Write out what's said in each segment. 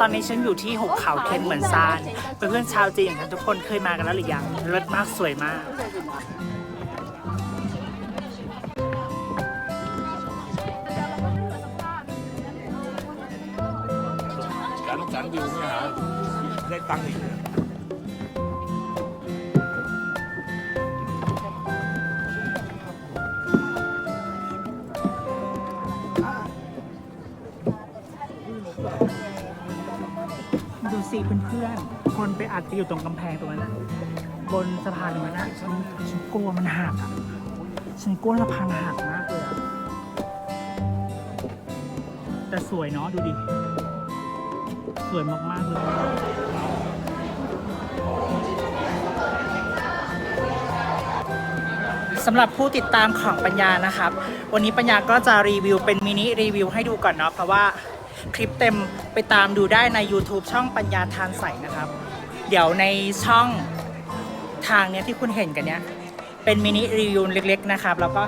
ตอนนี้ฉันอยู่ที่หุบเขาเคนเหมือนซานเพื่อนชาวจีนอย่างฉันทุกคนเคยมากันแล้วหรือยังเลิศมากสวยมากการต้องการวิวเนี่ยหาได้ตังค์อีก ดูสิเพื่อนๆ คนไปอัดไปอยู่ตรงกำแพงตรงนั้นนะบนสะพานตรงนั้นนะฉันฉันกลัวมันหักอะฉันกลัวสะพานหักมากเลยอะแต่สวยเนาะดูดิ สวยมากๆเลย สำหรับผู้ติดตามของปัญญานะครับ วันนี้ปัญญาก็จะรีวิวเป็นมินิรีวิวให้ดูก่อนเนาะเพราะว่า คลิปเต็มไปตามดูได้ใน YouTube ช่องปัญญาทานใสนะครับ เดี๋ยวในช่องทางเนี้ยที่คุณเห็นกันเนี้ยเป็นมินิรีวิวเล็ก ๆ นะครับ แล้วก็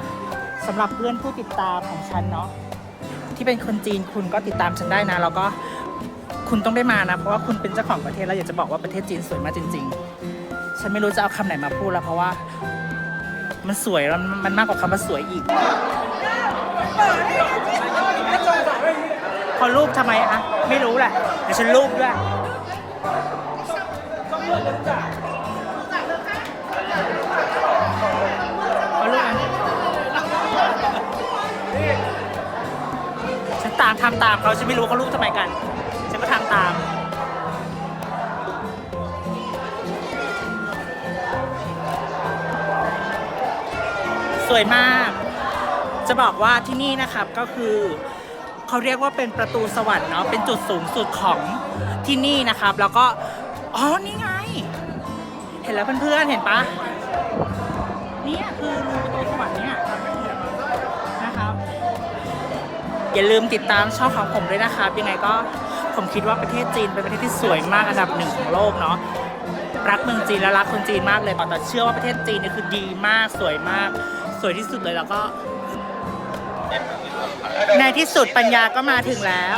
สำหรับเพื่อนผู้ติดตามของฉันเนาะที่เป็นคนจีนคุณก็ติดตามฉันได้นะ แล้วก็คุณต้องได้มานะ เพราะว่าคุณเป็นเจ้าของประเทศแล้วอยากจะบอกว่าประเทศจีนสวยมากจริง ๆ ฉันไม่รู้จะเอาคำไหนมาพูดแล้วเพราะว่ามันสวยแล้วมันมากกว่าคำว่าสวยอีก พอรูปทำไมอะไม่รู้แหละเดี๋ยวฉันรูปด้วยพอรูปอันฉันตามทำตามเขาฉันไม่รู้เขารูปทำไมกัน ฉันก็ทำตาม สวยมาก จะบอกว่าที่นี่นะครับก็คือ เขาเรียกว่าเป็นประตูสวรรค์เนาะเป็นจุดสูงสุดของที่นี่นะครับ แล้วก็อ๋อนี่ไง เห็นแล้วเพื่อนๆเห็นปะเนี่ยคือรูประตูสวรรค์เนี่ยนะครับ อย่าลืมติดตามช่องของผมด้วยนะครับ ยังไงก็ผมคิดว่าประเทศจีนเป็นประเทศที่สวยมากอันดับหนึ่งของโลกเนาะรักเมืองจีนและรักคนจีนมากเลยแต่เชื่อว่าประเทศจีนเนี่ยคือดีมากสวยมาก สวยที่สุดเลยแล้วก็ ในที่สุดปัญญาก็มาถึงแล้ว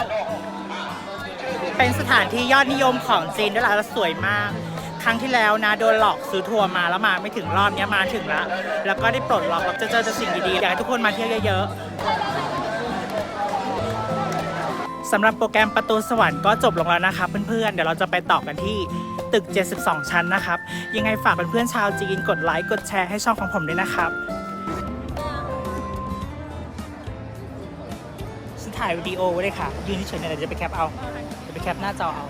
เป็นสถานที่ยอดนิยมของจีนด้วยล่ะแล้วสวยมาก ครั้งที่แล้วนะโดนหลอกซื้อทัวร์มาแล้วมาไม่ถึงรอบเนี้ยมาถึงแล้ว แล้วก็ได้ปลดล็อกแล้วจะเจอแต่สิ่งดีๆ อยากให้ทุกคนมาเที่ยวเยอะๆสำหรับโปรแกรมประตูสวรรค์ก็จบลงแล้วนะครับเพื่อนๆ เดี๋ยวเราจะไปต่อกันที่ตึก 72 ชั้นนะครับ ยังไงฝากเพื่อนๆชาวจีนกดไลค์กดแชร์ให้ช่องของผมด้วยนะครับ ถ่ายวิดีโอไว้เลยค่ะ ยืนเฉยๆเดี๋ยวจะไปแคปเอา จะไปแคปหน้าจอเอา